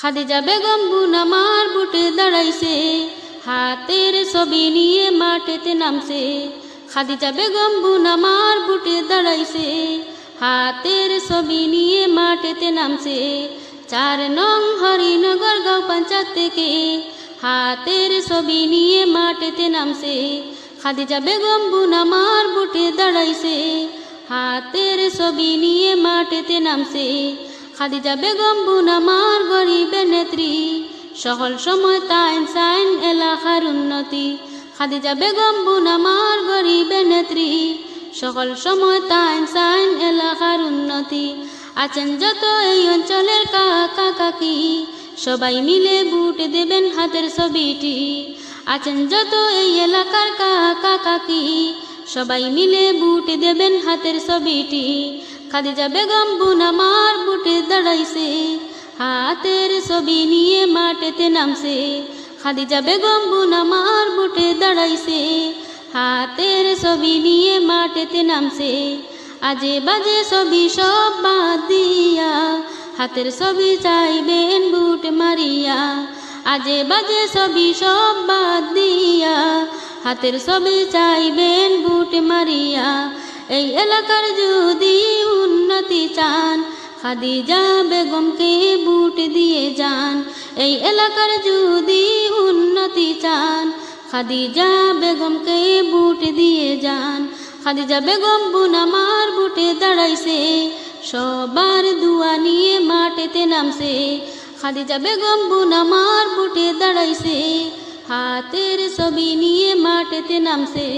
খাদিজা বেগম বুন আমার বুটে দাঁড়াইছে। হাতের ছবি নিয়ে মাঠেতে নামছে। খাদিজা বেগম বুন আমার বুটে দাঁড়াইছে। হাতের ছবি নিয়ে মাঠেতে নামছে। চার নং হরিনগর গাঁও পঞ্চায়েত থেকে হাতের ছবি নিয়ে মাঠেতে নামছে। খাদিজা বেগম বুন আমার বুটে দাঁড়াইছে। হাতের ছবি নিয়ে মাঠেতে নামছে। খাদিজা বেগম বুন আমার গরিবের নেত্রী। সকল সময় তাইন সাইন এলাকার উন্নতি। খাদিজা বেগম বুন আমার গরিবের নেত্রী। সকল সময় তাইন সাইন এলাকার উন্নতি। আছেন যত এই অঞ্চলের কাকা কাকি। সবাই মিলে বুট দেবেন হাতের ছবিটি। আছেন যত এই এলাকার কাকা কাকি। সবাই মিলে বুট দেবেন হাতের ছবিটি। খাদিজা বেগম বুন আমার বুটে দাঁড়াইছে। হাতের ছবি নিয়ে মাঠেতে নামছে। খাদিজা বেগম বুন আমার বুটে দাঁড়াইছে। হাতের ছবি নিয়ে মাঠেতে নামছে। আজে বাজে ছবি সব বাদ দিয়া, হাতের ছবি চাইবেন বুট মারিয়া। আজে বাজে ছবি সব বাদ দিয়া, হাতের ছবি চাইবেন বুট মারিয়া। এই এলাকার যদি চান। খাদিজা বেগমকে বুট দিয়ে যান। এই এলাকার যদি উন্নতি চান, খাদিজা বেগমকে বুট দিয়ে যান। খাদিজা বেগম বুন আমার বুটে দাঁড়াইছে, সবার দুয়া নিয়ে মাঠেতে নামছে। খাদিজা বেগম বুন আমার বুটে দাঁড়াইছে, হাতের ছবি নিয়ে মাঠেতে নামছে।